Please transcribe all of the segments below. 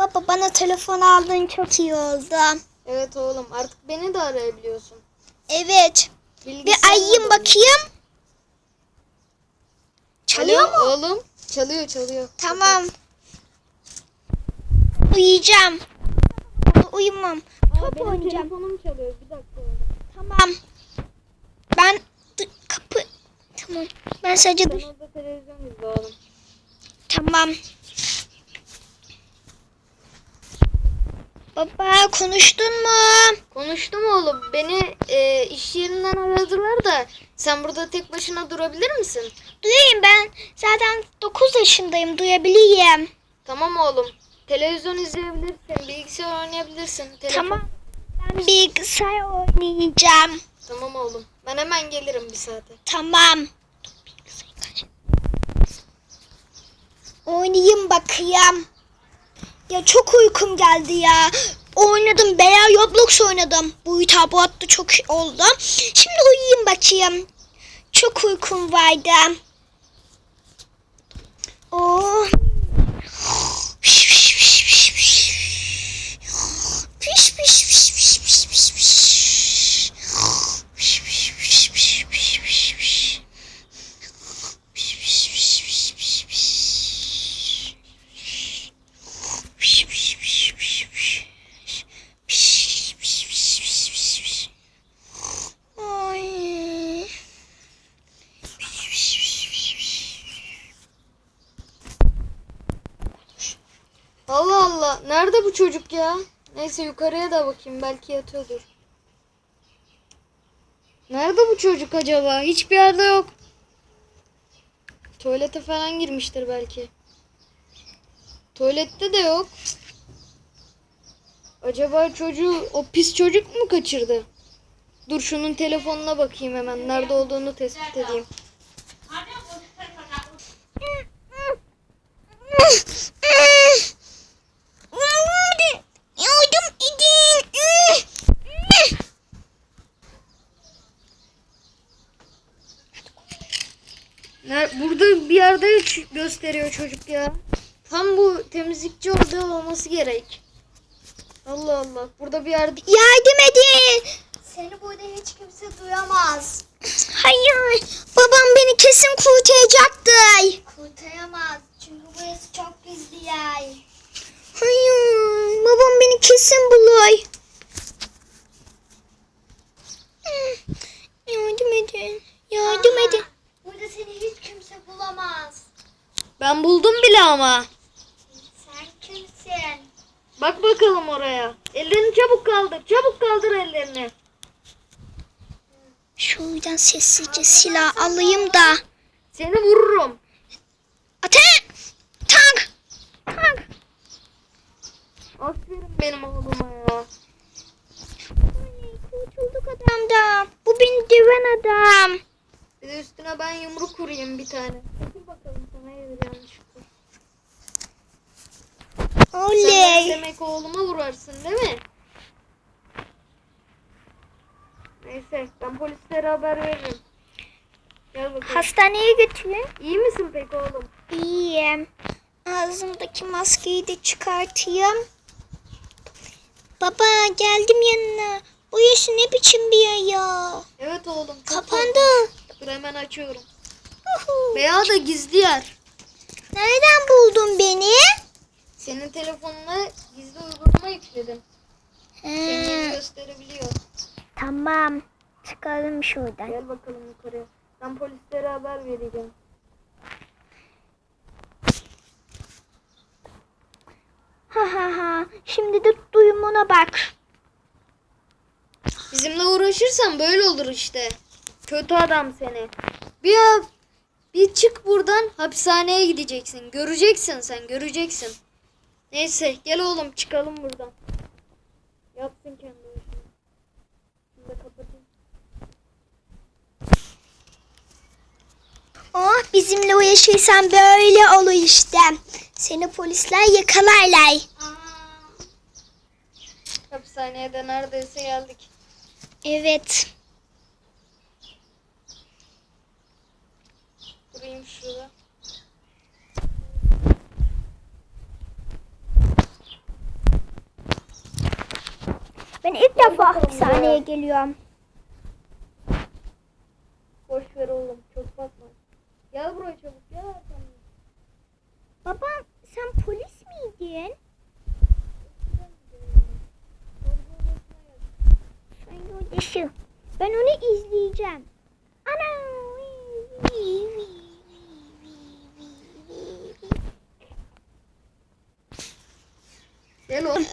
Baba bana telefon aldığın çok iyi oldu. Evet oğlum artık beni de arayabiliyorsun. Evet. Bir Bilgisayarla ayayım bakayım. Çalıyor Alo, mu? Oğlum çalıyor çalıyor. Tamam. Uyuyacağım. Uyumam. Top benim oynayacağım. telefonum çalıyor bir dakika oğlum. Tamam. Ben kapı tamam. Ben sadece Sen dış- orada televizyon izle oğlum. tamam. Baba konuştun mu? Konuştum oğlum. Beni e, iş yerinden aradılar da sen burada tek başına durabilir misin? Duyayım ben. Zaten 9 yaşındayım. Duyabileyim. Tamam oğlum. Televizyon izleyebilirsin, bilgisayar oynayabilirsin. Telefon... Tamam. Ben bilgisayar oynayacağım. Tamam oğlum. Ben hemen gelirim bir saate. Tamam. Oynayayım bakayım. Ya çok uykum geldi ya. Oynadım veya Roblox oynadım. Bu tabuatta çok oldu. Şimdi uyuyayım bakayım. Çok uykum vardı. Oh. Piş piş piş. Piş piş piş piş piş piş piş. Piş piş piş piş piş piş piş. Piş piş piş piş piş piş. Piş piş piş piş piş. Piş piş piş piş piş piş. Ay. Piş piş piş piş piş. Allah Allah. Nerede bu çocuk ya? Neyse yukarıya da bakayım. Belki yatıyordur. Nerede bu çocuk acaba? Hiçbir yerde yok. Tuvalete falan girmiştir belki. Tuvalette de yok. Acaba çocuğu o pis çocuk mu kaçırdı? Dur şunun telefonuna bakayım hemen. Nerede olduğunu tespit edeyim. Yardım edin. Ner- Burada bir yerde gösteriyor çocuk ya. Tam bu temizlikçi orada olması gerek. Allah Allah. Burada bir yerde Yardım edin. Seni burada hiç kimse duyamaz. Hayır. Babam beni kesin kurtaracaktı. Kurtaramaz. Çünkü burası çok gizli yer. Hayır. Babam beni kesin bulur. Yardım edin. Yardım Aha, edin. Burada seni hiç kimse bulamaz. ben buldum bile ama. Sen kimsin? Bak bakalım oraya. Ellerini çabuk kaldır. Çabuk kaldır ellerini. Şuradan sessizce silah alayım da. Seni vururum. Ate! Tank! Tank! Aferin benim oğluma ya. Ay, kurtulduk adamdan. Bu beni döven adam. Bir de üstüne ben yumruk vurayım bir tane. Dur bakalım sana hayır yanlışlıkla. Sen Oley. demek oğluma vurarsın değil mi? Neyse ben polislere haber veririm. Gel bakalım. Hastaneye götürün. İyi misin peki oğlum? İyiyim. Ağzımdaki maskeyi de çıkartayım. Baba geldim yanına. Bu yaş ne biçim bir ya? Evet oğlum. çok Kapandı. korkunç. Hemen açıyorum. Veya da gizli yer. Nereden buldun beni? Senin telefonuna gizli uygulama yükledim. Seni He, gösterebiliyor. tamam. Çıkalım şuradan. Gel bakalım yukarıya. Ben polislere haber vereceğim. Ha ha ha. Şimdi de duyumuna bak. Bizimle uğraşırsan böyle olur işte. Kötü adam seni. Bir bir çık buradan hapishaneye gideceksin. Göreceksin sen göreceksin. Neyse gel oğlum çıkalım buradan. Yapsın kendi. Şimdi de kapatayım. Oh bizimle uğraşırsan böyle olur işte. Seni polisler yakalarlar. Aa, Hapishaneye de neredeyse geldik. Evet. Şurada. Ben ilk defa hapishaneye geliyorum. Boş ver oğlum. Çok bakma. Gel buraya çabuk. Gel arkamdan. Babam sen polis miydin? Ben onu izleyeceğim. Ana. Gel oğlum.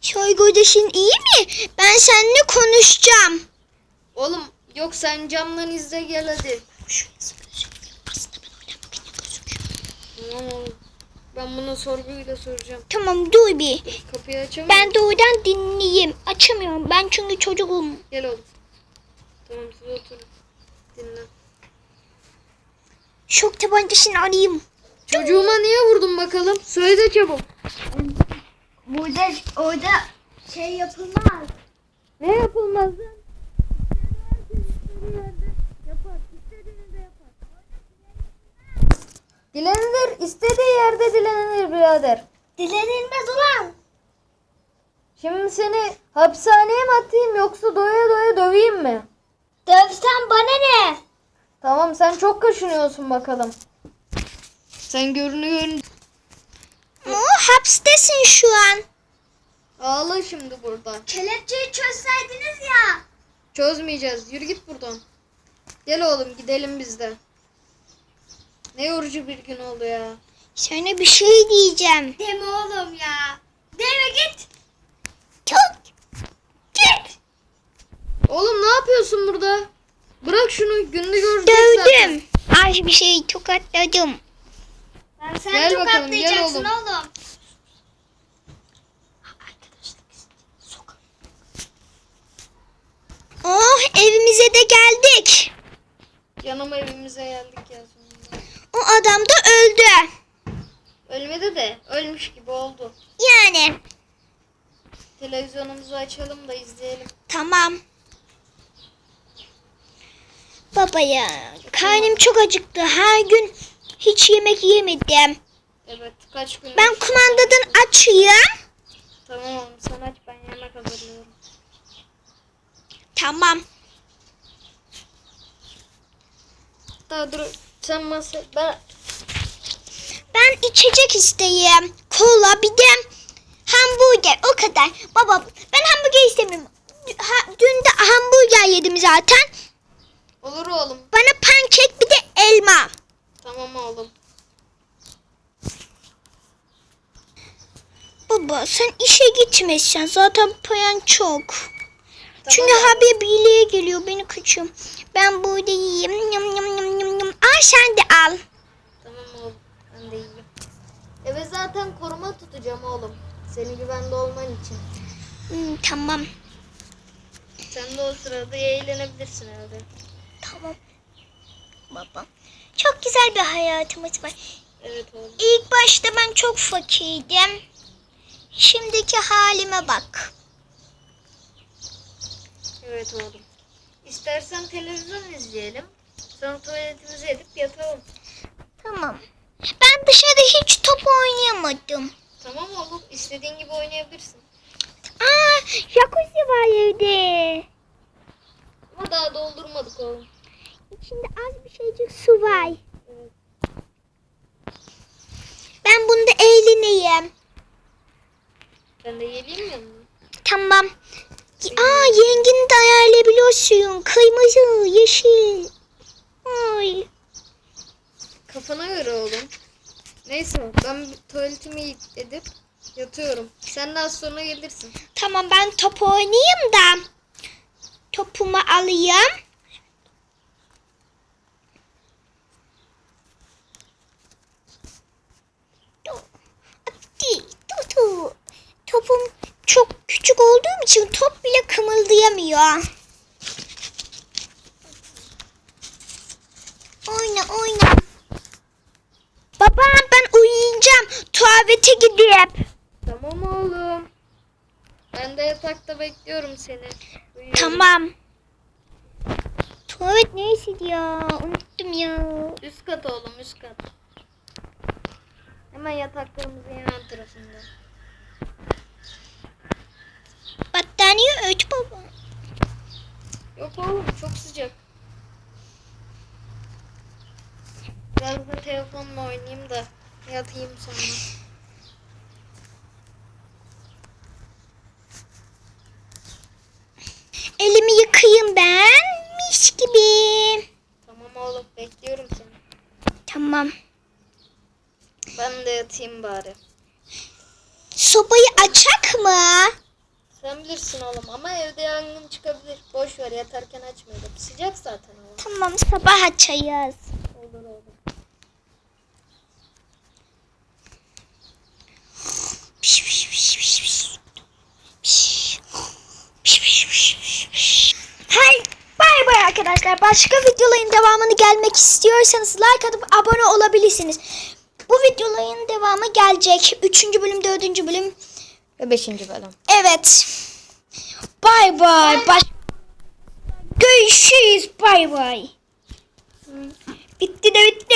Soygu odasın iyi mi? Ben seninle konuşacağım. Oğlum yok sen camdan izle gel hadi. Ben bunu sorguyla soracağım. Tamam dur bir. Kapıyı açamam. Ben doğrudan dinleyeyim. Açamıyorum. Ben çünkü çocuğum. Gel oğlum. Tamam siz oturun. Dinle. Şok tabancasını alayım. Çocuğuma niye vurdun bakalım? Söyle çabuk. Burada orada şey yapılmaz. Ne yapılmaz? Dilenilir. istediği yerde dilenilir birader. Dilenilmez ulan. Şimdi seni hapishaneye mi atayım yoksa doya doya döveyim mi? Dövsen bana ne? Tamam sen çok kaşınıyorsun bakalım. Sen görünüyorsun. O hapstesin şu an. Ağla şimdi burada. Kelepçeyi çözseydiniz ya. Çözmeyeceğiz. Yürü git buradan. Gel oğlum gidelim biz de. Ne yorucu bir gün oldu ya. Sana bir şey diyeceğim. Deme oğlum ya. Deme git. Çok. Git. Oğlum ne yapıyorsun burada? Bırak şunu gününü göreceksin zaten. Dövdüm. Az bir şey tokatladım. Ben sen Gel çok bakalım, gel oğlum. oğlum. Oh evimize de geldik. Canım evimize geldik ya sonunda. O adam da öldü. Ölmedi de ölmüş gibi oldu. Yani. Televizyonumuzu açalım da izleyelim. Tamam. Baba ya karnım çok acıktı. Her gün hiç yemek yemedim. Evet kaç gün. Ben kumandadan açayım. Tamam oğlum sen aç ben yemek hazırlıyorum. Tamam. Daha dur sen masa ben Ben içecek isteyeyim. Kola bir de hamburger o kadar. Baba ben hamburger istemiyorum. Ha, dün de hamburger yedim zaten. olur oğlum. Bana pankek bir de elma. Tamam oğlum. Baba sen işe gitmezsen zaten paran çok. Çünkü oğlum. Habib iyiliğe geliyor beni kaçıyorum. Ben burada yiyeyim. Yum yum yum yum yum. Al sen de al. Tamam oğlum. Ben de iyiyim. Eve zaten koruma tutacağım oğlum. Senin güvende olman için. Hmm, tamam. Sen de o sırada eğlenebilirsin evde. Tamam. Güzel bir hayatımız var. Evet oğlum. İlk başta ben çok fakirdim. Şimdiki halime bak. Evet oğlum. İstersen televizyon izleyelim. Sonra tuvaletimizi edip yatalım. Tamam. Ben dışarıda hiç top oynayamadım. Tamam oğlum. İstediğin gibi oynayabilirsin. Aa, jacuzzi var evde. Ama daha doldurmadık oğlum. İçinde az bir şeycik su var. Evet. Ben bunda eğleneyim. Ben de geleyim yanına. Tamam. Aa yengini de ayarlayabiliyorsun. Kırmızı, yeşil. Ay. Kafana göre oğlum. Neyse ben tuvaletimi edip yatıyorum. Sen de az sonra gelirsin. Tamam ben top oynayayım da. Topumu alayım. Dur. Hadi, dur, dur. Topum çok küçük olduğum için top bile kımıldayamıyor. Oyna oyna. Babam ben uyuyacağım. Tuvalete gidip. Tamam oğlum. Ben de yatakta bekliyorum seni. Uyuyorum. Tamam. Tuvalet neyse ya? Unuttum ya. Üst kat oğlum üst kat. Hemen yataklarımızın yan tarafında. Battaniye öt baba. Yok oğlum çok sıcak. Biraz da telefonla oynayayım da yatayım sonra. Elimi yıkayayım ben. Mis gibi. Tamam oğlum bekliyorum seni. Tamam. Ben de yatayım bari. Sobayı açak mı? Sen bilirsin oğlum ama evde yangın çıkabilir. Boş ver yatarken açmayalım. Sıcak zaten hava. Tamam sabah açayız. Olur oğlum. Hay bay bay arkadaşlar. Başka videoların devamını gelmek istiyorsanız like atıp abone olabilirsiniz. Bu videoların devamı gelecek. Üçüncü bölüm, dördüncü bölüm. Ve beşinci bölüm. Evet. Bay bay. Baş... Görüşürüz. Bay bay. Bitti de bitti.